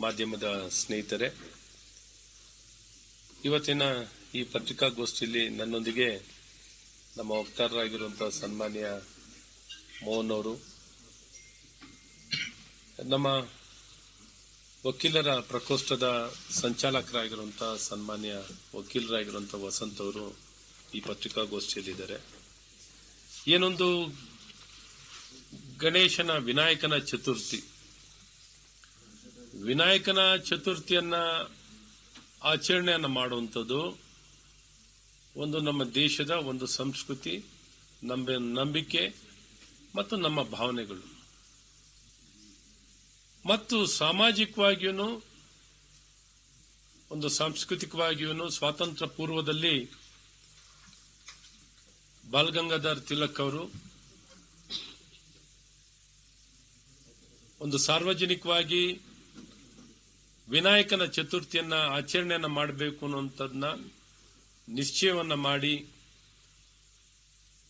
ಮಾಧ್ಯಮದ ಸ್ನೇಹಿತರೆ, ಇವತ್ತಿನ ಈ ಪತ್ರಿಕಾಗೋಷ್ಠಿಯಲ್ಲಿ ನನ್ನೊಂದಿಗೆ ನಮ್ಮ ವಕ್ತಾರರಾಗಿರುವಂತಹ ಸನ್ಮಾನ್ಯ ಮೋಹನ್ ಅವರು, ನಮ್ಮ ವಕೀಲರ ಪ್ರಕೋಷ್ಠದ ಸಂಚಾಲಕರಾಗಿರುವಂತಹ ಸನ್ಮಾನ್ಯ ವಕೀಲರಾಗಿರುವಂತಹ ವಸಂತ್ ಅವರು ಈ ಪತ್ರಿಕಾಗೋಷ್ಠಿಯಲ್ಲಿದ್ದಾರೆ. ಏನೊಂದು ಗಣೇಶನ ವಿನಾಯಕನ ಚತುರ್ಥಿ ವಿನಾಯಕನ ಚತುರ್ಥಿಯನ್ನ ಆಚರಣೆಯನ್ನ ಮಾಡುವಂಥದ್ದು ಒಂದು ನಮ್ಮ ದೇಶದ ಒಂದು ಸಂಸ್ಕೃತಿ, ನಂಬ, ನಂಬಿಕೆ ಮತ್ತು ನಮ್ಮ ಭಾವನೆಗಳು. ಮತ್ತು ಸಾಮಾಜಿಕವಾಗಿಯೂ ಒಂದು ಸಾಂಸ್ಕೃತಿಕವಾಗಿಯೂ ಸ್ವಾತಂತ್ರ್ಯ ಪೂರ್ವದಲ್ಲಿ ಬಾಲ್ಗಂಗಾಧರ್ ತಿಲಕ್ ಅವರು ಒಂದು ಸಾರ್ವಜನಿಕವಾಗಿ ವಿನಾಯಕನ ಚತುರ್ಥಿಯನ್ನ ಆಚರಣೆಯನ್ನ ಮಾಡಬೇಕು ಅನ್ನುವಂಥದ್ದನ್ನ ನಿಶ್ಚಯವನ್ನ ಮಾಡಿ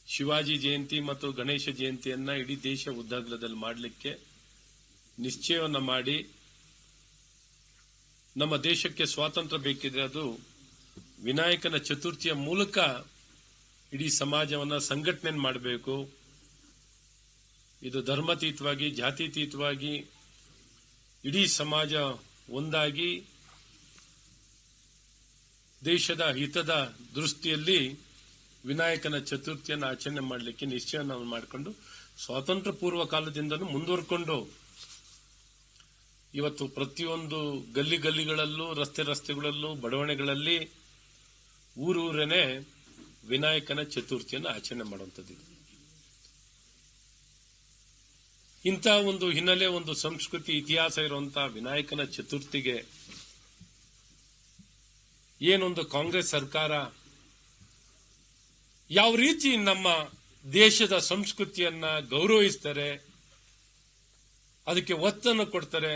ಶಿವಾಜಿ ಜಯಂತಿ ಮತ್ತು ಗಣೇಶ ಜಯಂತಿಯನ್ನ ಇಡೀ ದೇಶ ಉದ್ದಾಗಲದಲ್ಲಿ ಮಾಡಲಿಕ್ಕೆ ನಿಶ್ಚಯವನ್ನ ಮಾಡಿ ನಮ್ಮ ದೇಶಕ್ಕೆ ಸ್ವಾತಂತ್ರ್ಯ ಬೇಕಿದ್ರೆ ಅದು ವಿನಾಯಕನ ಚತುರ್ಥಿಯ ಮೂಲಕ ಇಡೀ ಸಮಾಜವನ್ನ ಸಂಘಟನೆ ಮಾಡಬೇಕು. ಇದು ಧರ್ಮತೀತವಾಗಿ, ಜಾತಿತೀತವಾಗಿ ಇಡೀ ಸಮಾಜ ಒಂದಾಗಿ ದೇಶದ ಹಿತದ ದೃಷ್ಟಿಯಲ್ಲಿ ವಿನಾಯಕನ ಚತುರ್ಥಿಯನ್ನು ಆಚರಣೆ ಮಾಡಲಿಕ್ಕೆ ನಿಶ್ಚಯ ನಾವು ಮಾಡಿಕೊಂಡು ಸ್ವಾತಂತ್ರ್ಯ ಪೂರ್ವ ಕಾಲದಿಂದಲೂ ಮುಂದುವರ್ಕೊಂಡು ಇವತ್ತು ಪ್ರತಿಯೊಂದು ಗಲ್ಲಿ ಗಲ್ಲಿಗಳಲ್ಲೂ, ರಸ್ತೆ ರಸ್ತೆಗಳಲ್ಲೂ, ಬಡವಣೆಗಳಲ್ಲಿ ಊರೂರನೆ ವಿನಾಯಕನ ಚತುರ್ಥಿಯನ್ನು ಆಚರಣೆ ಮಾಡುವಂಥದ್ದು ಇಂಥ ಒಂದು ಹಿನ್ನೆಲೆ, ಒಂದು ಸಂಸ್ಕೃತಿ, ಇತಿಹಾಸ ಇರುವಂತಹ ವಿನಾಯಕನ ಚತುರ್ಥಿಗೆ ಏನೊಂದು ಕಾಂಗ್ರೆಸ್ ಸರ್ಕಾರ ಯಾವ ರೀತಿ ನಮ್ಮ ದೇಶದ ಸಂಸ್ಕೃತಿಯನ್ನ ಗೌರವಿಸ್ತಾರೆ, ಅದಕ್ಕೆ ಒತ್ತನ್ನು ಕೊಡ್ತಾರೆ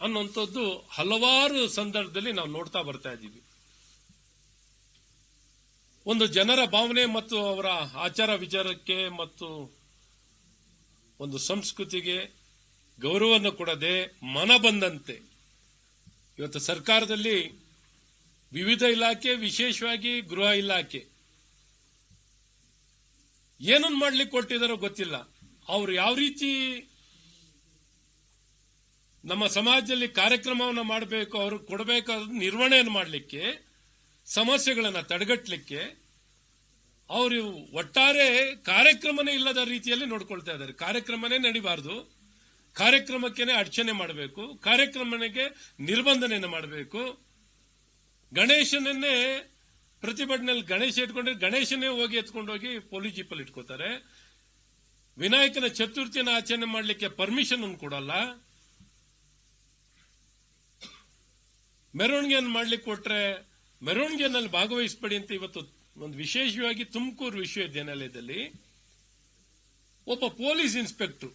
ಅನ್ನುವಂಥದ್ದು ಹಲವಾರು ಸಂದರ್ಭದಲ್ಲಿ ನಾವು ನೋಡ್ತಾ ಬರ್ತಾ ಇದ್ದೀವಿ. ಒಂದು ಜನರ ಭಾವನೆ ಮತ್ತು ಅವರ ಆಚಾರ ವಿಚಾರಕ್ಕೆ ಮತ್ತು ಒಂದು ಸಂಸ್ಕೃತಿಗೆ ಗೌರವವನ್ನು ಕೊಡದೆ ಮನ ಬಂದಂತೆ. ಇವತ್ತು ಸರ್ಕಾರದಲ್ಲಿ ವಿವಿಧ ಇಲಾಖೆ, ವಿಶೇಷವಾಗಿ ಗೃಹ ಇಲಾಖೆ. ಏನನ್ನು ಮಾಡ್ಲಿಕ್ಕೆ ಕೊಟ್ಟಿದಾರೋ ಗೊತ್ತಿಲ್ಲ. ಅವರು ಯಾವ ರೀತಿ ನಮ್ಮ ಸಮಾಜದಲ್ಲಿ ಕಾರ್ಯಕ್ರಮವನ್ನು ಮಾಡಬೇಕು ಅವರು ಕೊಡಬೇಕಾದ ನಿರ್ವಹಣೆಯನ್ನು ಮಾಡಲಿಕ್ಕೆ, ಸಮಸ್ಯೆಗಳನ್ನು ತಡೆಗಟ್ಟಲಿಕ್ಕೆ ಅವರು ಒಟ್ಟಾರೆ ಕಾರ್ಯಕ್ರಮನೇ ಇಲ್ಲದ ರೀತಿಯಲ್ಲಿ ನೋಡ್ಕೊಳ್ತಾ ಇದ್ದಾರೆ. ಕಾರ್ಯಕ್ರಮನೇ ನಡಿಬಾರದು. ಕಾರ್ಯಕ್ರಮಕ್ಕೇನೆ ಅಡಚಣೆ ಮಾಡಬೇಕು. ಕಾರ್ಯಕ್ರಮಕ್ಕೆ ನಿರ್ಬಂಧನೆಯನ್ನು ಮಾಡಬೇಕು. ಗಣೇಶನನ್ನೇ ಪ್ರತಿಭಟನೆಯಲ್ಲಿ ಗಣೇಶ ಇಟ್ಕೊಂಡ್ರೆ ಗಣೇಶನೇ ಹೋಗಿ ಎತ್ಕೊಂಡೋಗಿ ಪೊಲೀಸ್ ಜೀಪಲ್ಲಿ ಇಟ್ಕೋತಾರೆ. ವಿನಾಯಕನ ಚತುರ್ಥಿನ ಆಚರಣೆ ಮಾಡಲಿಕ್ಕೆ ಪರ್ಮಿಷನ್ ಕೊಡಲ್ಲ. ಮೆರವಣಿಗೆಯನ್ನು ಮಾಡ್ಲಿಕ್ಕೆ ಕೊಟ್ರೆ ಮೆರವಣಿಗೆಯಲ್ಲಿ ಭಾಗವಹಿಸಬೇಡಿ ಅಂತ ಇವತ್ತು ಒಂದು ವಿಶೇಷವಾಗಿ ತುಮಕೂರು ವಿಶ್ವವಿದ್ಯಾನಿಲಯದಲ್ಲಿ ಒಬ್ಬ ಪೊಲೀಸ್ ಇನ್ಸ್ಪೆಕ್ಟರ್.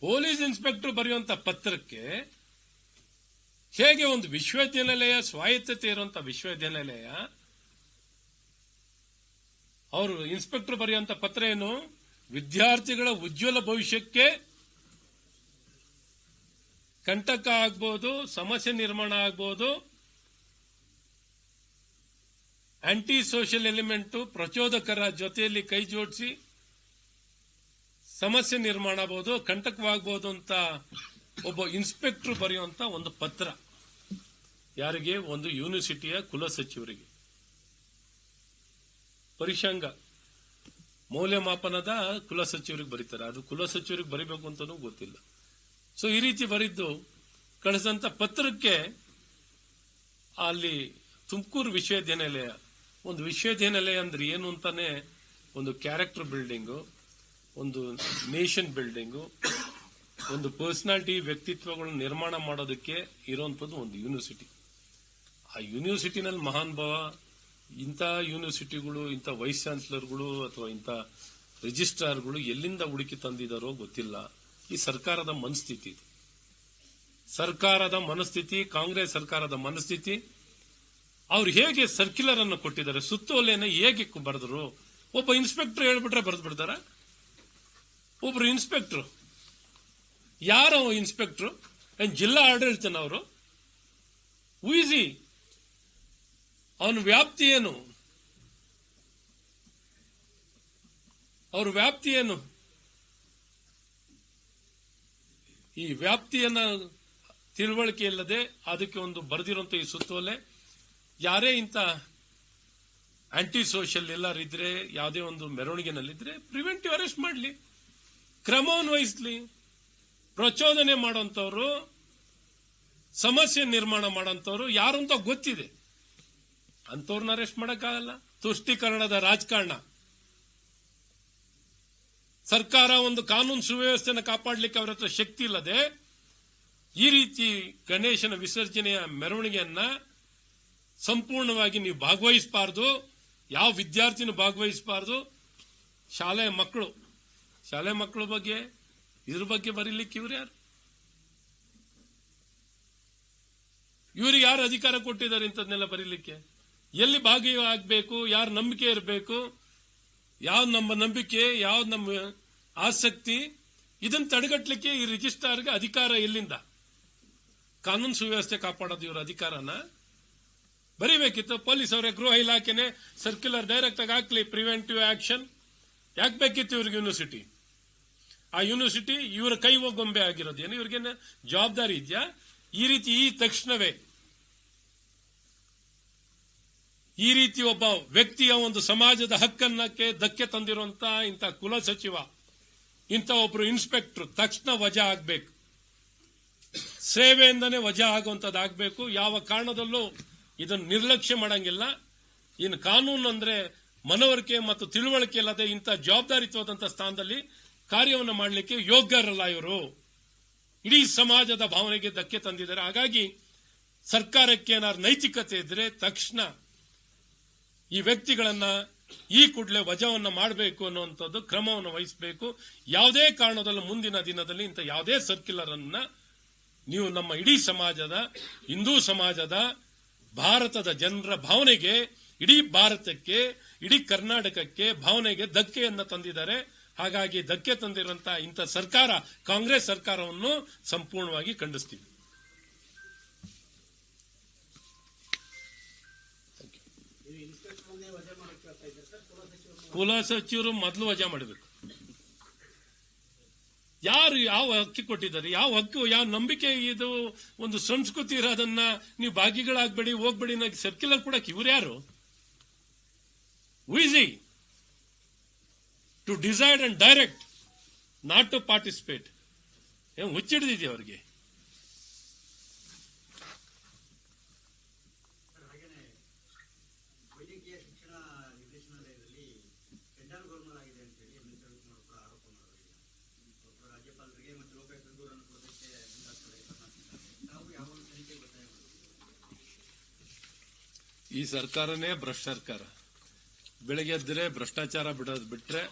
ಪೊಲೀಸ್ ಇನ್ಸ್ಪೆಕ್ಟರ್ ಬರೆಯುವಂತ ಪತ್ರಕ್ಕೆ ಹೇಗೆ ಒಂದು ವಿಶ್ವವಿದ್ಯಾನಿಲಯ ಸ್ವಾಯತ್ತತೆ ಇರುವಂತ ವಿಶ್ವವಿದ್ಯಾನಿಲಯ, ಅವರು ಇನ್ಸ್ಪೆಕ್ಟರ್ ಬರೆಯುವಂತ ಪತ್ರ ಏನು? ವಿದ್ಯಾರ್ಥಿಗಳ ಉಜ್ವಲ ಭವಿಷ್ಯಕ್ಕೆ ಕಂಟಕ ಆಗ್ಬೋದು, ಸಮಸ್ಯೆ ನಿರ್ಮಾಣ ಆಗ್ಬೋದು ಆಂಟಿ ಸೋಷಿಯಲ್ ಎಲಿಮೆಂಟ್ ಪ್ರಚೋದಕರ ಜೊತೆಯಲ್ಲಿ ಕೈ ಜೋಡಿಸಿ ಸಮಸ್ಯೆ ನಿರ್ಮಾಣ ಆಗಬಹುದು ಕಂಟಕವಾಗಬಹುದು ಅಂತ ಒಬ್ಬ ಇನ್ಸ್ಪೆಕ್ಟರ್ ಬರೆಯುವಂತ ಒಂದು ಪತ್ರ. ಯಾರಿಗೆ? ಒಂದು ಯೂನಿವರ್ಸಿಟಿಯ ಕುಲಸಚಿವರಿಗೆ ಪರಿಶಾಂಗ. ಮೌಲ್ಯಮಾಪನದ ಕುಲಸಚಿವರಿಗೆ ಬರೀತಾರೆ. ಅದು ಕುಲಸಚಿವರಿಗೆ ಬರಿಬೇಕು ಅಂತನೂ ಗೊತ್ತಿಲ್ಲ. ಸೊ ಈ ರೀತಿ ಬರಿದ್ದು ಕಳಿಸಿದಂತ ಪತ್ರಕ್ಕೆ ಅಲ್ಲಿ ತುಮಕೂರು ವಿಶ್ವವಿದ್ಯಾನಿಲಯ ಒಂದು ವಿಶ್ವವಿದ್ಯಾನಿಲಯ ಅಂದ್ರೆ ಏನು ಅಂತಾನೆ ಒಂದು ಕ್ಯಾರೆಕ್ಟರ್ ಬಿಲ್ಡಿಂಗು ಒಂದು ನೇಷನ್ ಬಿಲ್ಡಿಂಗು ಒಂದು ಪರ್ಸನಾಲಿಟಿ ವ್ಯಕ್ತಿತ್ವಗಳನ್ನು ನಿರ್ಮಾಣ ಮಾಡೋದಕ್ಕೆ ಇರುವಂತದ್ದು ಒಂದು ಯೂನಿವರ್ಸಿಟಿ ಆ ಯೂನಿವರ್ಸಿಟಿನಲ್ಲಿ ಮಹಾನ್ ಭಾವ, ಇಂಥ ಯೂನಿವರ್ಸಿಟಿಗಳು ಇಂಥ ವೈಸ್ ಚಾನ್ಸಲರ್ಗಳು ಅಥವಾ ಇಂಥ ರಿಜಿಸ್ಟ್ರಾರ್ಗಳು ಎಲ್ಲಿಂದ ಹುಡುಕಿ ತಂದಿದಾರೋ ಗೊತ್ತಿಲ್ಲ ಈ ಸರ್ಕಾರದ ಮನಸ್ಥಿತಿ. ಸರ್ಕಾರದ ಮನಸ್ಥಿತಿ, ಕಾಂಗ್ರೆಸ್ ಸರ್ಕಾರದ ಮನಸ್ಥಿತಿ ಅವ್ರು ಹೇಗೆ ಸರ್ಕ್ಯುಲರ್ ಅನ್ನು ಕೊಟ್ಟಿದ್ದಾರೆ ಸುತ್ತೋಲೆಯನ್ನ ಹೇಗೆ ಬರೆದ್ರು? ಒಬ್ಬ ಇನ್ಸ್ಪೆಕ್ಟರ್ ಹೇಳ್ಬಿಟ್ರೆ ಬರೆದು ಬಿಡ್ತಾರ ಒಬ್ರು ಇನ್ಸ್ಪೆಕ್ಟರ್ ಯಾರ ಇನ್ಸ್ಪೆಕ್ಟರ್ ಏನ್ ಜಿಲ್ಲಾ ಆಡಳಿತನವರು ಊಹಿಸಿ ಅವನ ವ್ಯಾಪ್ತಿ ಏನು? ಅವ್ರ ವ್ಯಾಪ್ತಿ ಏನು? ಈ ವ್ಯಾಪ್ತಿಯನ್ನ ತಿಳುವಳಿಕೆ ಇಲ್ಲದೆ ಅದಕ್ಕೆ ಒಂದು ಬರೆದಿರುವಂತ ಈ ಸುತ್ತೋಲೆ ಯಾರೇ ಇಂಥ ಆಂಟಿ ಸೋಷಿಯಲ್ ಎಲ್ಲರಿದ್ರೆ ಯಾವುದೇ ಒಂದು ಮೆರವಣಿಗೆನಲ್ಲಿದ್ರೆ ಪ್ರಿವೆಂಟಿವ್ ಅರೆಸ್ಟ್ ಮಾಡಲಿ. ಕ್ರಮವನ್ನು ವಹಿಸ್ಲಿ ಪ್ರಚೋದನೆ ಮಾಡೋಂಥವ್ರು, ಸಮಸ್ಯೆ ನಿರ್ಮಾಣ ಮಾಡೋಂಥವ್ರು ಯಾರು ಅಂತ ಗೊತ್ತಿದೆ. ಅಂಥವ್ರನ್ನ ಅರೆಸ್ಟ್ ಮಾಡೋಕ್ಕಾಗಲ್ಲ. ತುಷ್ಟೀಕರಣದ ರಾಜಕಾರಣ. ಸರ್ಕಾರ ಒಂದು ಕಾನೂನು ಸುವ್ಯವಸ್ಥೆಯನ್ನು ಕಾಪಾಡಲಿಕ್ಕೆ ಅವರ ಹತ್ರ ಶಕ್ತಿ ಇಲ್ಲದೆ ಈ ರೀತಿ ಗಣೇಶನ ವಿಸರ್ಜನೆಯ ಮೆರವಣಿಗೆಯನ್ನ ಸಂಪೂರ್ಣವಾಗಿ ನೀವು ಭಾಗವಹಿಸಬಾರ್ದು, ಯಾವ ವಿದ್ಯಾರ್ಥಿನೂ ಭಾಗವಹಿಸಬಾರ್ದು. ಶಾಲೆ ಮಕ್ಕಳು, ಶಾಲೆ ಮಕ್ಕಳ ಬಗ್ಗೆ, ಇದ್ರ ಬಗ್ಗೆ ಬರೀಲಿಕ್ಕೆ ಇವ್ರು ಯಾರು? ಇವ್ರಿಗೆ ಯಾರು ಅಧಿಕಾರ ಕೊಟ್ಟಿದ್ದಾರೆ ಇಂಥದ್ನೆಲ್ಲ ಬರೀಲಿಕ್ಕೆ? ಎಲ್ಲಿ ಭಾಗಿಯಾಗಬೇಕು, ಯಾರ ನಂಬಿಕೆ ಇರಬೇಕು, ಯಾವ ನಮ್ಮ ನಂಬಿಕೆ, ಯಾವ ನಮ್ಮ ಆಸಕ್ತಿ, ಇದನ್ನ ತಡೆಗಟ್ಟಲಿಕ್ಕೆ ಈ ರಿಜಿಸ್ಟ್ರಾರ್ಗೆ ಅಧಿಕಾರ ಎಲ್ಲಿಂದ? ಕಾನೂನು ಸುವ್ಯವಸ್ಥೆ ಕಾಪಾಡೋದು ಇವರ ಅಧಿಕಾರನ? ಬರೀಬೇಕಿತ್ತು. ಪೊಲೀಸ್ ಅವರೇ, ಗೃಹ ಇಲಾಖೆನೆ ಸರ್ಕ್ಯುಲರ್ ಡೈರೆಕ್ಟ್ ಆಗಿ ಹಾಕ್ಲಿ ಪ್ರಿವೆಂಟಿವ್ ಆಕ್ಷನ್ ಯಾಕೆ ಬೇಕಿತ್ತು ಇವ್ರಿಗೆ ಯೂನಿವರ್ಸಿಟಿ ಆ ಯೂನಿವರ್ಸಿಟಿ ಇವರ ಕೈ ಗೊಂಬೆ ಆಗಿರೋದು. ಏನು ಇವ್ರಿಗೇನು ಜವಾಬ್ದಾರಿ ಇದೆಯಾ? ಈ ರೀತಿ ಈ ತಕ್ಷಣವೇ ಈ ರೀತಿ ಒಬ್ಬ ವ್ಯಕ್ತಿಯ ಒಂದು ಸಮಾಜದ ಹಕ್ಕನ್ನಕ್ಕೆ ಧಕ್ಕೆ ತಂದಿರುವಂತ ಇಂಥ ಕುಲ ಸಚಿವ, ಇಂಥ ಒಬ್ರು ಇನ್ಸ್ಪೆಕ್ಟರ್ ತಕ್ಷಣ ವಜಾ ಆಗ್ಬೇಕು. ಸೇವೆಯಿಂದನೇ ವಜಾ ಆಗುವಂತದ್ದಾಗಬೇಕು ಯಾವ ಕಾರಣದಲ್ಲೂ ಇದನ್ನು ನಿರ್ಲಕ್ಷ್ಯ ಮಾಡಂಗಿಲ್ಲ. ಇನ್ನು ಕಾನೂನು ಅಂದ್ರೆ ಮನವರಿಕೆ ಮತ್ತು ತಿಳುವಳಿಕೆ ಇಲ್ಲದೆ ಇಂಥ ಜವಾಬ್ದಾರಿತ್ವದಂತ ಸ್ಥಾನದಲ್ಲಿ ಕಾರ್ಯವನ್ನು ಮಾಡಲಿಕ್ಕೆ ಯೋಗ್ಯರಲ್ಲ ಇವರು. ಇಡೀ ಸಮಾಜದ ಭಾವನೆಗೆ ಧಕ್ಕೆ ತಂದಿದ್ದಾರೆ. ಹಾಗಾಗಿ ಸರ್ಕಾರಕ್ಕೆ ಏನಾದ್ರು ನೈತಿಕತೆ ಇದ್ರೆ ತಕ್ಷಣ ಈ ವ್ಯಕ್ತಿಗಳನ್ನ ಈ ಕೂಡಲೇ ವಜಾವನ್ನ ಮಾಡಬೇಕು ಅನ್ನುವಂಥದ್ದು ಕ್ರಮವನ್ನು ವಹಿಸಬೇಕು. ಯಾವುದೇ ಕಾರಣದಲ್ಲಿ ಮುಂದಿನ ದಿನದಲ್ಲಿ ಇಂಥ ಯಾವುದೇ ಸರ್ಕ್ಯುಲರ್ ಅನ್ನ ನೀವು ನಮ್ಮ ಇಡೀ ಸಮಾಜದ, ಹಿಂದೂ ಸಮಾಜದ ಭಾರತದ ಜನರ ಭಾವನೆಗೆ ಇಡೀ ಭಾರತಕ್ಕೆ ಇಡೀ ಕರ್ನಾಟಕಕ್ಕೆ ಭಾವನೆಗೆ ಧಕ್ಕೆಯನ್ನು ತಂದಿದ್ದಾರೆ. ಹಾಗಾಗಿ ಧಕ್ಕೆ ತಂದಿರುವಂತಹ ಇಂಥ ಸರ್ಕಾರ ಕಾಂಗ್ರೆಸ್ ಸರ್ಕಾರವನ್ನು ಸಂಪೂರ್ಣವಾಗಿ ಖಂಡಿಸ್ತೀವಿ. ಕುಲ ಸಚಿವರು ಮೊದಲು ವಜಾ ಮಾಡಬೇಕು ಯಾರು ಯಾವ ಹಕ್ಕಿ ಕೊಟ್ಟಿದ್ದಾರೆ? ಯಾವ ಹಕ್ಕು, ಯಾವ ನಂಬಿಕೆ ಇದು? ಒಂದು ಸಂಸ್ಕೃತಿ ಇರೋದನ್ನ ನೀವು ಭಾಗಿಗಳಾಗ್ಬೇಡಿ, ಹೋಗ್ಬೇಡಿ ನನಗೆ ಸರ್ಕ್ಯುಲರ್ ಕೊಡಕ್ಕೆ ಇವ್ರು ಯಾರು? Easy to decide and direct not to participate ಏನ್ ಹುಚ್ಚಿಡ್ದಿದೆ ಅವ್ರಿಗೆ ಹಾಗೇನೆ ವೈದ್ಯಕೀಯ ಶಿಕ್ಷಣ ನಿರ್ದೇಶನಾಲಯದಲ್ಲಿ ಟೆಂಡರ್ ಗೋಲ್ಮಾಲ್ ಆಗಿದೆ ಅಂತ ಹೇಳಿ ಎಂ ಎಸ್ ರವಿಕುಮಾರ್ ಕೂಡ ಆರೋಪ ಮಾಡಿದ್ದಾರೆ ಒಬ್ಬ ರಾಜ್ಯಪಾಲರಿಗೆ ಮತ್ತು ಲೋಕಾಯುಕ್ತ ದೂರನ್ನು ಕೊಡೋದಕ್ಕೆ ಮುಂದಾಗ್ತಾರೆ ಕರ್ನಾಟಕ ನಾವು ಯಾವ ಒಂದು ತನಿಖೆಗೆ ಒತ್ತಾಯ ಮಾಡ್ತೀವಿ ಈ ಸರ್ಕಾರನೇ ಭ್ರಷ್ಟ ಸರ್ಕಾರ. ಬೆಳಗ್ಗೆ ಎದ್ದರೆ ಭ್ರಷ್ಟಾಚಾರ ಬಿಡೋದು ಬಿಟ್ರೆ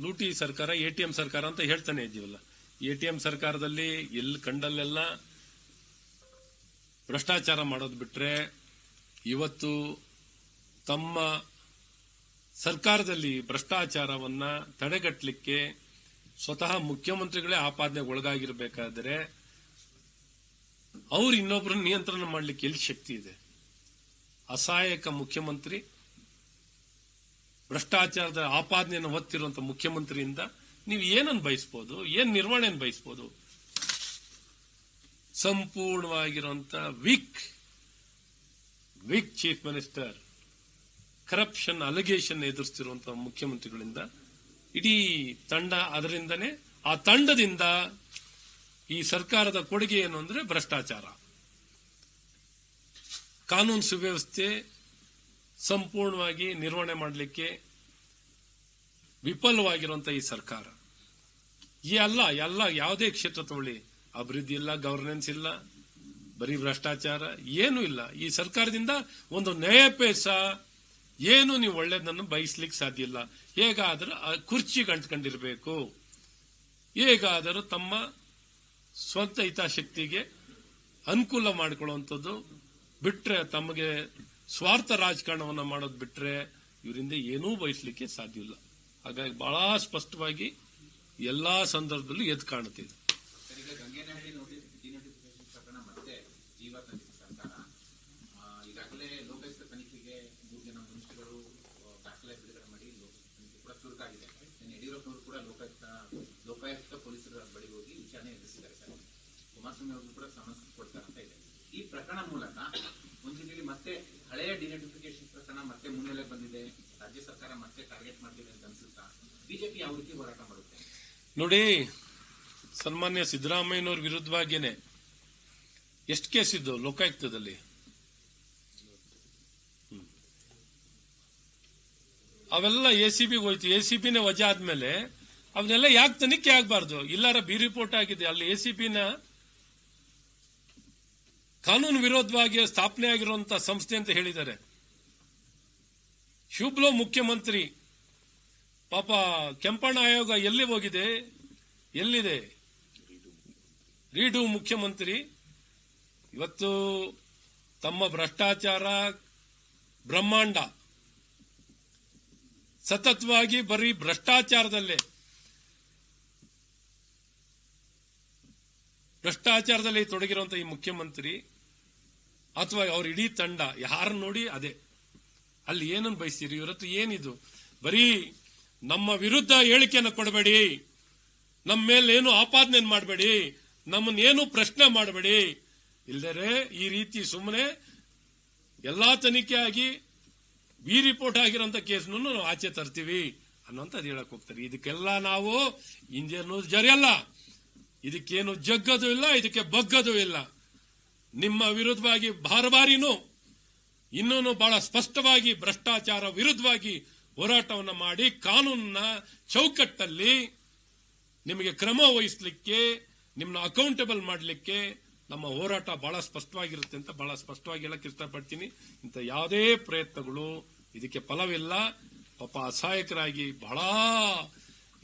ಲೂಟಿ ಸರ್ಕಾರ ಎಟಿಎಂ ಸರ್ಕಾರ ಅಂತ ಹೇಳ್ತಾನೆ ಇದ್ದೀವಲ್ಲ ಎಟಿಎಂ ಸರ್ಕಾರದಲ್ಲಿ ಎಲ್ಲಿ ಕಂಡಲ್ಲೆಲ್ಲ ಭ್ರಷ್ಟಾಚಾರ ಮಾಡೋದು ಬಿಟ್ರೆ ಇವತ್ತು ತಮ್ಮ ಸರ್ಕಾರದಲ್ಲಿ ಭ್ರಷ್ಟಾಚಾರವನ್ನ ತಡೆಗಟ್ಟಲಿಕ್ಕೆ ಸ್ವತಃ ಮುಖ್ಯಮಂತ್ರಿಗಳೇ ಆಪಾದನೆಗೆ ಒಳಗಾಗಿರಬೇಕಾದರೆ ಅವ್ರು ಇನ್ನೊಬ್ಬರನ್ನ ನಿಯಂತ್ರಣ ಮಾಡಲಿಕ್ಕೆ ಎಲ್ಲಿ ಶಕ್ತಿ ಇದೆ? ಅಸಹಾಯಕ ಮುಖ್ಯಮಂತ್ರಿ, ಭ್ರಷ್ಟಾಚಾರದ ಆಪಾದನೆಯನ್ನು ಹೊತ್ತಿರುವಂತಹ ಮುಖ್ಯಮಂತ್ರಿಯಿಂದ ನೀವು ಏನನ್ನು ಬಯಸ್ಬೋದು, ಏನ್ ನಿರ್ವಹಣೆಯನ್ನು ಬಯಸ್ಬೋದು? ಸಂಪೂರ್ಣವಾಗಿರುವಂತ weak weak chief minister corruption, allegation ಎದುರಿಸ್ತಿರುವಂತಹ ಮುಖ್ಯಮಂತ್ರಿಗಳಿಂದ ಇಡೀ ತಂಡ ಅದರಿಂದನೇ, ಆ ತಂಡದಿಂದ ಈ ಸರ್ಕಾರದ ಕೊಡುಗೆ ಏನು ಅಂದ್ರೆ ಭ್ರಷ್ಟಾಚಾರ. ಕಾನೂನು ಸುವ್ಯವಸ್ಥೆ ಸಂಪೂರ್ಣವಾಗಿ ನಿರ್ವಹಣೆ ಮಾಡಲಿಕ್ಕೆ ವಿಫಲವಾಗಿರುವಂತಹ ಈ ಸರ್ಕಾರ. ಈ ಅಲ್ಲ ಎಲ್ಲ ಯಾವುದೇ ಕ್ಷೇತ್ರ ತಗೊಳ್ಳಿ. ಅಭಿವೃದ್ಧಿ ಇಲ್ಲ ಗವರ್ನೆನ್ಸ್ ಇಲ್ಲ, ಬರೀ ಭ್ರಷ್ಟಾಚಾರ ಏನೂ ಇಲ್ಲ. ಈ ಸರ್ಕಾರದಿಂದ ಒಂದು ನ್ಯಾಯಪೇಸ ಏನು ನೀವು ಒಳ್ಳೇದನ್ನು ಬಯಸ್ಲಿಕ್ಕೆ ಸಾಧ್ಯ ಇಲ್ಲ. ಹೇಗಾದರೂ ಆ ಕುರ್ಚಿಗೆ ಅಂಟ್ಕೊಂಡಿರ್ಬೇಕು. ಹೇಗಾದರೂ ತಮ್ಮ ಸ್ವಂತ ಹಿತಾಸಕ್ತಿಗೆ ಅನುಕೂಲ ಮಾಡಿಕೊಳ್ಳುವಂಥದ್ದು ಬಿಟ್ರೆ ತಮಗೆ ಸ್ವಾರ್ಥ ರಾಜಕಾರಣವನ್ನ ಮಾಡೋದು ಬಿಟ್ರೆ ಇವರಿಂದ ಏನೂ ಬಯಸಲಿಕ್ಕೆ ಸಾಧ್ಯ ಇಲ್ಲ. ಹಾಗಾಗಿ ಬಹಳ ಸ್ಪಷ್ಟವಾಗಿ ಎಲ್ಲಾ ಸಂದರ್ಭದಲ್ಲೂ ಎದ್ದು ಕಾಣುತ್ತಿದೆ ಲೋಕಾಯುಕ್ತ ಪೊಲೀಸರ ಬಳಿ ಹೋಗಿ ವಿಚಾರಣೆ ಎದುರಿಸಿದ್ದಾರೆ ಸರ್. ಕುಮಾರಸ್ವಾಮಿ ಅವರು ಕೂಡ ಸಮನ್ಸ್ ಕೊಡ್ತಾರೆ ಅಂತ ಇದೆ ಈ ಪ್ರಕರಣ ಮೂಲಕ ಒಂದು ರೀತಿಯಲ್ಲಿ ಮತ್ತೆ ಹಳೆಯ ಡಿನೋಟಿಫಿಕೇಶನ್ ಪ್ರಕರಣ ಮತ್ತೆ ಮುನ್ನೆಲೆ ಬಂದಿದೆ. ರಾಜ್ಯ ಸರ್ಕಾರ ಮತ್ತೆ ಟಾರ್ಗೆಟ್ ಮಾಡ್ತಿದೆ ಅಂತ ಅನ್ಸುತ್ತಾ? ಬಿಜೆಪಿ ಯಾವ ರೀತಿ ಹೋರಾಟ ಮಾಡುತ್ತೆ? ನೋಡಿ, ಸನ್ಮಾನ್ಯ ಸಿದ್ದರಾಮಯ್ಯನವ್ರ ವಿರುದ್ಧವಾಗಿಯೇ ಎಷ್ಟು ಕೇಸ್ ಇದ್ದು ಲೋಕಾಯುಕ್ತದಲ್ಲಿ. ಅವೆಲ್ಲ ಎ ಸಿ ಬಿಗೆ ಹೋಯ್ತು. ಎ ಸಿ ಬಿನೇ ವಜಾ ಆದ್ಮೇಲೆ ಅವನ್ನೆಲ್ಲ ಯಾಕೆ ತನಿಖೆ ಆಗ್ಬಾರ್ದು? ಇಲ್ಲಾರ ಬಿ ರಿಪೋರ್ಟ್ ಆಗಿದೆ. ಅಲ್ಲಿ ಎ ಸಿ ಬಿನ ಕಾನೂನು ವಿರೋಧವಾಗಿ ಸ್ಥಾಪನೆ ಆಗಿರುವಂತಹ ಸಂಸ್ಥೆ ಅಂತ ಹೇಳಿದ್ದಾರೆ. ಶುಭ್ಲೋ ಮುಖ್ಯಮಂತ್ರಿ, ಪಾಪ ಕೆಂಪಣ್ಣ ಆಯೋಗ ಎಲ್ಲಿ ಹೋಗಿದೆ? ಎಲ್ಲಿದೆ? ರೀಡು ಮುಖ್ಯಮಂತ್ರಿ, ಇವತ್ತು ತಮ್ಮ ಭ್ರಷ್ಟಾಚಾರ ಬ್ರಹ್ಮಾಂಡ. ಸತತವಾಗಿ ಬರೀ ಭ್ರಷ್ಟಾಚಾರದಲ್ಲೇ. ಭ್ರಷ್ಟಾಚಾರದಲ್ಲಿ ತೊಡಗಿರುವಂತಹ ಈ ಮುಖ್ಯಮಂತ್ರಿ ಅಥವಾ ಅವ್ರ ಇಡೀ ತಂಡ ಯಾರು ನೋಡಿ ಅದೇ. ಅಲ್ಲಿ ಏನನ್ನು ಬಯಸ್ತೀರಿ? ಇವರತ್ತು ಏನಿದು? ಬರೀ ನಮ್ಮ ವಿರುದ್ಧ ಹೇಳಿಕೆಯನ್ನು ಕೊಡಬೇಡಿ. ನಮ್ಮ ಮೇಲೆ ಏನು ಆಪಾದನೆ ಮಾಡಬೇಡಿ. ನಮ್ಮನ್ನೇನು ಪ್ರಶ್ನೆ ಮಾಡಬೇಡಿ. ಇಲ್ಲದರೆ ಈ ರೀತಿ ಸುಮ್ಮನೆ ಎಲ್ಲಾ ತನಿಖೆ ಆಗಿ ವಿ ರಿಪೋರ್ಟ್ ಆಗಿರೋಂಥ ಕೇಸ್ನೂ ನಾವು ಆಚೆ ತರ್ತೀವಿ ಅನ್ನೋಂಥದ್ದು ಹೇಳಕ್ ಹೋಗ್ತಾರೆ. ಇದಕ್ಕೆಲ್ಲ ನಾವು ಇಂಜನ್ನು ಜರಿಯಲ್ಲ ಇದಕ್ಕೇನು ಜಗ್ಗದು ಇಲ್ಲ, ಇದಕ್ಕೆ ಬಗ್ಗದು ಇಲ್ಲ. ನಿಮ್ಮ ವಿರುದ್ಧವಾಗಿ ಬಾರಬಾರಿನೂ ಇನ್ನೂ ಬಹಳ ಸ್ಪಷ್ಟವಾಗಿ, ಭ್ರಷ್ಟಾಚಾರ ವಿರುದ್ಧವಾಗಿ ಹೋರಾಟವನ್ನು ಮಾಡಿ ಕಾನೂನಿನ ಚೌಕಟ್ಟಲ್ಲಿ ನಿಮಗೆ ಕ್ರಮ ವಹಿಸಲಿಕ್ಕೆ ನಿಮ್ಮನ್ನ ಅಕೌಂಟಬಲ್ ಮಾಡಲಿಕ್ಕೆ ನಮ್ಮ ಹೋರಾಟ ಬಹಳ ಸ್ಪಷ್ಟವಾಗಿರುತ್ತೆ ಅಂತ ಬಹಳ ಸ್ಪಷ್ಟವಾಗಿ ಹೇಳಕ್ ಇಷ್ಟಪಡ್ತೀನಿ. ಇಂಥ ಯಾವುದೇ ಪ್ರಯತ್ನಗಳು ಇದಕ್ಕೆ ಫಲವಿಲ್ಲ. ಪಾಪ ಅಸಹಾಯಕರಾಗಿ ಬಹಳ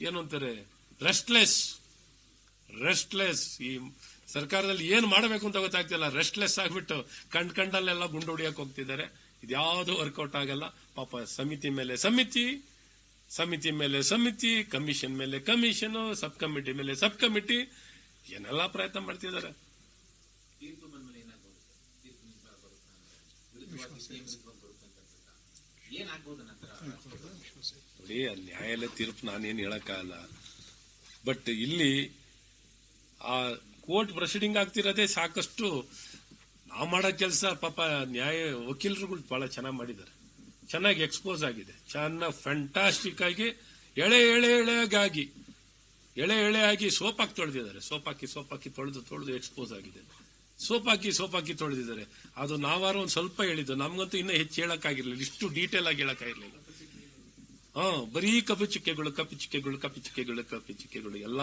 ಏನು ಅಂತಾರೆ ರೆಸ್ಟ್ಲೆಸ್ ರೆಸ್ಟ್ಲೆಸ್ ಈ ಸರ್ಕಾರದಲ್ಲಿ ಏನು ಮಾಡಬೇಕು ಅಂತ ಗೊತ್ತಾಗ್ತಿಲ್ಲ. ರೆಸ್ಟ್ಲೆಸ್ ಆಗಿಬಿಟ್ಟು ಕಂಡ್ ಕಂಡಲ್ಲೆಲ್ಲ ಗುಂಡು ಹೊಡಿಯಕ್ಕೆ ಹೋಗ್ತಿದ್ದಾರೆ. ಇದ್ಯಾವುದು ವರ್ಕೌಟ್ ಆಗಲ್ಲ. ಪಾಪ ಸಮಿತಿ ಮೇಲೆ ಸಮಿತಿ ಸಮಿತಿ ಮೇಲೆ ಸಮಿತಿ ಕಮಿಷನ್ ಮೇಲೆ ಕಮಿಷನ್ ಸಬ್ ಕಮಿಟಿ ಮೇಲೆ ಸಬ್ ಕಮಿಟಿ ಏನೆಲ್ಲ ಪ್ರಯತ್ನ ಮಾಡ್ತಿದ್ದಾರೆ? ನೋಡಿ ಆ ನ್ಯಾಯಾಲಯ ತೀರ್ಪು ನಾನೇನು ಹೇಳಕ್ಕಾಗಲ್ಲ. ಬಟ್ ಇಲ್ಲಿ ಆ ಕೋರ್ಟ್ ಪ್ರೊಸೀಡಿಂಗ್ ಆಗ್ತಿರೋದೇ ಸಾಕಷ್ಟು ನಾವು ಮಾಡೋ ಕೆಲಸ ಪಾಪ ನ್ಯಾಯ ವಕೀಲರುಗಳು ಬಹಳ ಚೆನ್ನಾಗಿ ಮಾಡಿದ್ದಾರೆ. ಚೆನ್ನಾಗಿ ಎಕ್ಸ್ಪೋಸ್ ಆಗಿದೆ. ಚೆನ್ನಾಗಿ ಫ್ಯಾಂಟಾಸ್ಟಿಕ್ ಆಗಿ ಎಳೆ ಎಳೆ ಎಳೆಗಾಗಿ ಎಳೆ ಎಳೆ ಆಗಿ ಸೋಪ್ ಹಾಕಿ ತೊಳೆದಿದ್ದಾರೆ. ಸೋಪ್ ಹಾಕಿ ಸೋಪ್ ಹಾಕಿ ತೊಳೆದು ತೊಳೆದು ಎಕ್ಸ್ಪೋಸ್ ಆಗಿದೆ. ಸೋಪ್ ಹಾಕಿ ಸೋಪ್ ತೊಳೆದಿದ್ದಾರೆ. ಅದು ನಾವಾರು ಒಂದು ಸ್ವಲ್ಪ ಹೇಳಿದ್ದು. ನಮ್ಗಂತೂ ಇನ್ನೂ ಹೆಚ್ಚು ಹೇಳಕ್ಕಾಗಿರ್ಲಿಲ್ಲ. ಇಷ್ಟು ಡೀಟೇಲ್ ಆಗಿ ಹೇಳಕ್ಕಾಗಿರ್ಲಿಲ್ಲ. ಹಾ ಬರೀ ಕಪ್ಪು ಚುಕ್ಕೆಗಳು ಕಪ್ಪು ಚುಕ್ಕೆಗಳು ಕಪ್ಪು ಚುಕ್ಕೆಗಳು ಕಪ್ಪು ಚುಕ್ಕೆಗಳು ಎಲ್ಲ,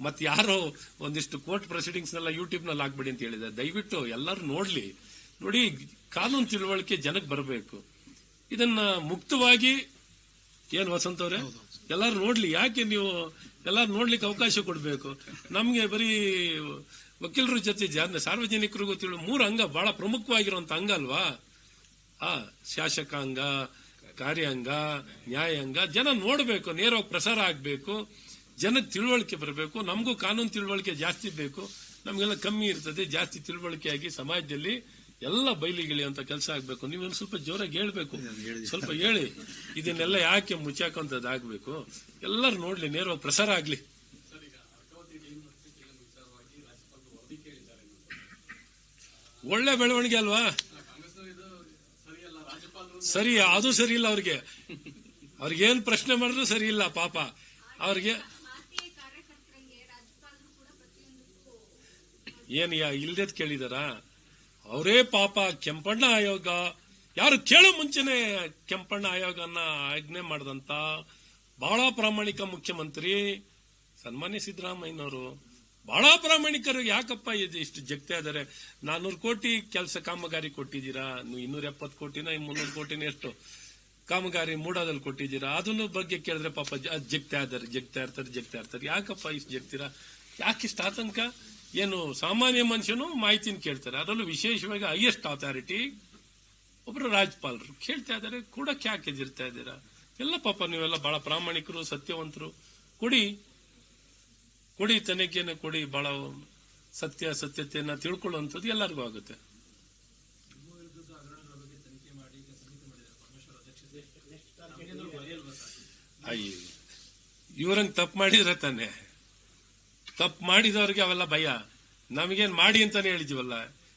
ಮತ್ ಯಾರೋ ಒಂದಿಷ್ಟು ಕೋರ್ಟ್ ಪ್ರೊಸೀಡಿಂಗ್ಸ್ ನೆಲ್ಲ ಯೂಟ್ಯೂಬ್ನಲ್ಲಿ ಹಾಕ್ಬೇಡಿ ಅಂತ ಹೇಳಿದ ದಯವಿಟ್ಟು ಎಲ್ಲರೂ ನೋಡ್ಲಿ. ನೋಡಿ, ಕಾನೂನು ತಿಳುವಳಿಕೆ ಜನಕ್ಕೆ ಬರಬೇಕು. ಇದನ್ನ ಮುಕ್ತವಾಗಿ, ಏನ್ ವಸಂತ ಅವ್ರೆ ಎಲ್ಲಾರು ನೋಡ್ಲಿ. ಯಾಕೆ ನೀವು ಎಲ್ಲಾರು ನೋಡ್ಲಿಕ್ಕೆ ಅವಕಾಶ ಕೊಡ್ಬೇಕು? ನಮ್ಗೆ ಬರೀ ವಕೀಲರ ಜೊತೆ ಜನ ಸಾರ್ವಜನಿಕರಿಗೂ ತಿಳಿ, ಮೂರು ಅಂಗ ಬಹಳ ಪ್ರಮುಖವಾಗಿರುವಂತ ಅಂಗ ಅಲ್ವಾ? ಆ, ಶಾಸಕಾಂಗ ಕಾರ್ಯಾಂಗ ನ್ಯಾಯಾಂಗ ಜನ ನೋಡಬೇಕು ನೇರವಾಗಿ ಪ್ರಸಾರ ಆಗಬೇಕು ಜನ ತಿಳುವಳಿಕೆ ಬರಬೇಕು ನಮಗೂ ಕಾನೂನು ತಿಳುವಳಿಕೆ ಜಾಸ್ತಿ ಬೇಕು ನಮಗೆಲ್ಲ ಕಮ್ಮಿ ಇರ್ತದೆ ಜಾಸ್ತಿ ತಿಳುವಳಿಕೆಯಾಗಿ ಸಮಾಜದಲ್ಲಿ ಎಲ್ಲ ಬಯಲಿಗಿಳಿಯುವಂತ ಕೆಲಸ ಆಗಬೇಕು. ನೀವೊಂದು ಸ್ವಲ್ಪ ಜೋರಾಗಿ ಹೇಳ್ಬೇಕು. ಸ್ವಲ್ಪ ಹೇಳಿ. ಇದನ್ನೆಲ್ಲ ಯಾಕೆ ಮುಚ್ಚಾಕಂತದ್ದು ಆಗಬೇಕು? ಎಲ್ಲರೂ ನೋಡ್ಲಿ ನೇರವಾಗಿ ಪ್ರಸಾರ ಆಗಲಿ. ಒಳ್ಳೆ ಬೆಳವಣಿಗೆ ಅಲ್ವಾ? ಸರಿ, ಅದು ಸರಿ ಇಲ್ಲ ಅವ್ರಿಗೆ. ಅವ್ರಿಗೇನ್ ಪ್ರಶ್ನೆ ಮಾಡಿದ್ರು ಸರಿ ಇಲ್ಲ, ಪಾಪ. ಅವ್ರಿಗೆ ಏನ್ ಇಲ್ದೇದ್ ಕೇಳಿದಾರ? ಅವರೇ ಪಾಪ, ಕೆಂಪಣ್ಣ ಆಯೋಗ. ಯಾರು ಕೇಳೋ ಮುಂಚೆನೆ ಕೆಂಪಣ್ಣ ಆಯೋಗನ ಆಜ್ಞೆ ಮಾಡಿದಂತ ಬಹಳ ಪ್ರಾಮಾಣಿಕ ಮುಖ್ಯಮಂತ್ರಿ ಸನ್ಮಾನ್ಯ ಸಿದ್ದರಾಮಯ್ಯನವರು. ಬಹಳ ಪ್ರಾಮಾಣಿಕರು. ಯಾಕಪ್ಪ ಇದು ಇಷ್ಟು ಜಗ್ತಾ ಇದಾರೆ ನಾನ್ನೂರು ಕೋಟಿ ಕೆಲಸ ಕಾಮಗಾರಿ ಕೊಟ್ಟಿದ್ದೀರಾ? ಇನ್ನೂರ ಎಪ್ಪತ್ತು ಕೋಟಿನ ಮುನ್ನೂರು ಕೋಟಿನ ಎಷ್ಟು ಕಾಮಗಾರಿ ಮೂಡಾದಲ್ಲಿ ಕೊಟ್ಟಿದ್ದೀರಾ? ಅದನ್ನು ಬಗ್ಗೆ ಕೇಳಿದ್ರೆ ಪಾಪ ಜಗ್ತಾ ಇದ್ದಾರೆ, ಜಗ್ತಾ ಇರ್ತಾರೆ ಜಗ್ತಾ ಇರ್ತಾರೆ. ಯಾಕಪ್ಪ ಇಷ್ಟು ಜಗ್ತೀರಾ? ಯಾಕೆ ಇಷ್ಟು ಆತಂಕ? ಏನು ಸಾಮಾನ್ಯ ಮನುಷ್ಯನು ಮಾಹಿತಿನ ಕೇಳ್ತಾರೆ. ಅದರಲ್ಲೂ ವಿಶೇಷವಾಗಿ ಹೈಯೆಸ್ಟ್ ಅಥಾರಿಟಿ ಒಬ್ಬರು ರಾಜ್ಯಪಾಲರು ಕೇಳ್ತಾ ಇದ್ದಾರೆ ಕೂಡ ಯಾಕೆ ಎದಿರ್ತಾ ಇದ್ದೀರಾ? ಎಲ್ಲ ಪಾಪ ನೀವೆಲ್ಲ ಬಹಳ ಪ್ರಾಮಾಣಿಕರು, ಸತ್ಯವಂತರು. ಕೊಡಿ. ಕೊಡಿ, ತನಿಖೆಯನ್ನು ಕೊಡಿ, ಬಹಳ ಸತ್ಯಾಸತ್ಯತೆಯನ್ನ ತಿಳ್ಕೊಳ್ಳುವಂಥದ್ದು ಎಲ್ಲರಿಗೂ ಆಗುತ್ತೆ. ಅಯ್ಯ, ಇವ್ರಂಗ್ ತಪ್ಪು ಮಾಡಿದ್ರೆ ತಾನೆ? ತಪ್ಪು ಮಾಡಿದವ್ರಿಗೆ ಅವೆಲ್ಲ ಭಯ. ನಮಗೇನ್ ಮಾಡಿ ಅಂತಾನೆ ಹೇಳಿದೀವಲ್ಲ?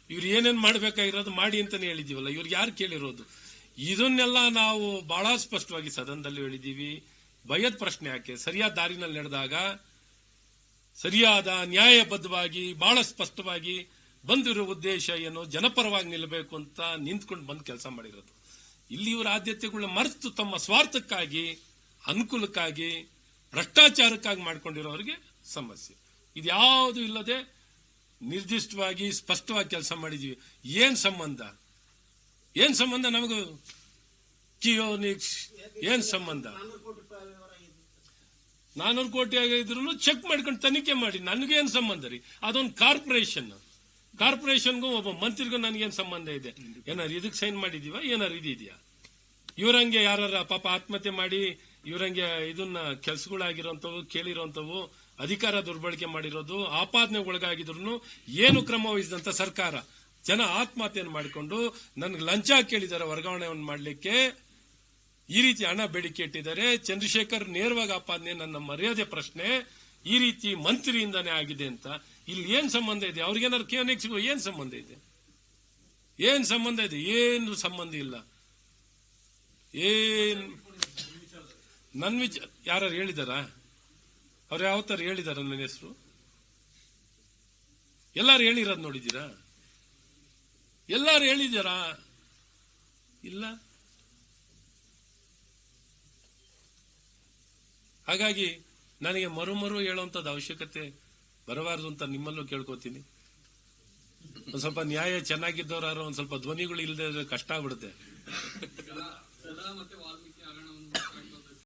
ಇವ್ರು ಏನೇನ್ ಮಾಡ್ಬೇಕಾಗಿರೋದು ಮಾಡಿ ಅಂತಾನೆ ಹೇಳಿದೀವಲ್ಲ? ಇವ್ರಿಗೆ ಯಾರು ಕೇಳಿರೋದು? ಇದನ್ನೆಲ್ಲ ನಾವು ಬಹಳ ಸ್ಪಷ್ಟವಾಗಿ ಸದನದಲ್ಲಿ ಹೇಳಿದೀವಿ. ಭಯದ ಪ್ರಶ್ನೆ ಯಾಕೆ? ಸರಿಯಾದ ದಾರಿನಲ್ಲಿ ನಡೆದಾಗ ಸರಿಯಾದ ನ್ಯಾಯಬದ್ಧವಾಗಿ, ಬಹಳ ಸ್ಪಷ್ಟವಾಗಿ ಬಂದಿರೋ ಉದ್ದೇಶ ಏನು, ಜನಪರವಾಗಿ ನಿಲ್ಲಬೇಕು ಅಂತ ನಿಂತ್ಕೊಂಡು ಬಂದು ಕೆಲಸ ಮಾಡಿರೋದು. ಇಲ್ಲಿ ಇವರ ಆದ್ಯತೆಗಳನ್ನ ಮರೆತು ತಮ್ಮ ಸ್ವಾರ್ಥಕ್ಕಾಗಿ, ಅನುಕೂಲಕ್ಕಾಗಿ, ಭ್ರಷ್ಟಾಚಾರಕ್ಕಾಗಿ ಮಾಡ್ಕೊಂಡಿರೋರಿಗೆ ಸಮಸ್ಯೆ. ಇದ್ಯಾವುದು ಇಲ್ಲದೆ ನಿರ್ದಿಷ್ಟವಾಗಿ, ಸ್ಪಷ್ಟವಾಗಿ ಕೆಲಸ ಮಾಡಿದೀವಿ ಏನ್ ಸಂಬಂಧ? ಏನ್ ಸಂಬಂಧ ನಮಗೂ? ಕಿಯೋನಿಕ್ಸ್ ಏನ್ ಸಂಬಂಧ? ನಾನೂರು ಕೋಟಿ ಆಗಿದ್ರು ಚೆಕ್ ಮಾಡ್ಕೊಂಡು ತನಿಖೆ ಮಾಡಿ. ನನಗೇನು ಸಂಬಂಧ ರೀ? ಅದೊಂದು ಕಾರ್ಪೊರೇಷನ್ ಕಾರ್ಪೊರೇಷನ್ಗೂ ಒಬ್ಬ ಮಂತ್ರಿಗೂ ನನಗೇನು ಸಂಬಂಧ ಇದೆ? ಏನಾರು ಇದಕ್ಕೆ ಸೈನ್ ಮಾಡಿದೀವ? ಏನಾರು ಇದೆಯಾ? ಇವರಂಗೆ ಯಾರ ಪಾಪ ಆತ್ಮಹತ್ಯೆ ಮಾಡಿ, ಇವರಂಗೆ ಇದನ್ನ ಕೆಲಸಗಳಾಗಿರೋಂಥವು, ಕೇಳಿರೋಂಥವು, ಅಧಿಕಾರ ದುರ್ಬಳಕೆ ಮಾಡಿರೋದು ಆಪಾದನೆಗೆ ಒಳಗಾಗಿದ್ರು ಏನು ಕ್ರಮ ವಹಿಸಿದಂತ ಸರ್ಕಾರ? ಜನ ಆತ್ಮಹತ್ಯೆಯನ್ನು ಮಾಡಿಕೊಂಡು ನನ್ಗೆ ಲಂಚ ಕೇಳಿದ್ದಾರೆ ವರ್ಗಾವಣೆಯನ್ನು ಮಾಡಲಿಕ್ಕೆ. ಈ ರೀತಿ ಹಣ ಬೇಡಿಕೆ ಇಟ್ಟಿದ್ದಾರೆ. ಚಂದ್ರಶೇಖರ್ ನೇರವಾಗಿ ಆಪಾದನೆ ನನ್ನ ಮರ್ಯಾದೆ ಪ್ರಶ್ನೆ, ಈ ರೀತಿ ಮಂತ್ರಿಯಿಂದಾನೇ ಆಗಿದೆ ಅಂತ. ಇಲ್ಲಿ ಏನ್ ಸಂಬಂಧ ಇದೆ? ಅವ್ರಿಗೇನಾದ್ರು ಕೆಎನ್ಎಕ್ಸ್ಗೂ ಏನ್ ಸಂಬಂಧ ಇದೆ? ಏನ್ ಸಂಬಂಧ ಇದೆ? ಏನು ಸಂಬಂಧ ಇಲ್ಲ. ಏನ್ ನನ್ ವಿಚ ಯಾರು ಹೇಳಿದಾರ? ಅವ್ರು ಯಾವ ಥರ ಹೇಳಿದಾರ ನನ್ನ ಹೆಸರು? ಎಲ್ಲಾರು ಹೇಳಿರೋದು ನೋಡಿದ್ದೀರಾ? ಎಲ್ಲಾರು ಹೇಳಿದಾರಾ ಇಲ್ಲ. ಹಾಗಾಗಿ ನನಗೆ ಮರು ಮರು ಹೇಳುವಂಥದ್ದು ಅವಶ್ಯಕತೆ ಬರಬಾರದು ಅಂತ ನಿಮ್ಮಲ್ಲೂ ಕೇಳ್ಕೊತೀನಿ. ಒಂದ್ ಸ್ವಲ್ಪ ನ್ಯಾಯ ಚೆನ್ನಾಗಿದ್ದವ್ರು ಒಂದ್ ಸ್ವಲ್ಪ ಧ್ವನಿಗಳು ಇಲ್ಲದೆ ಕಷ್ಟ ಆಗ್ಬಿಡುತ್ತೆ.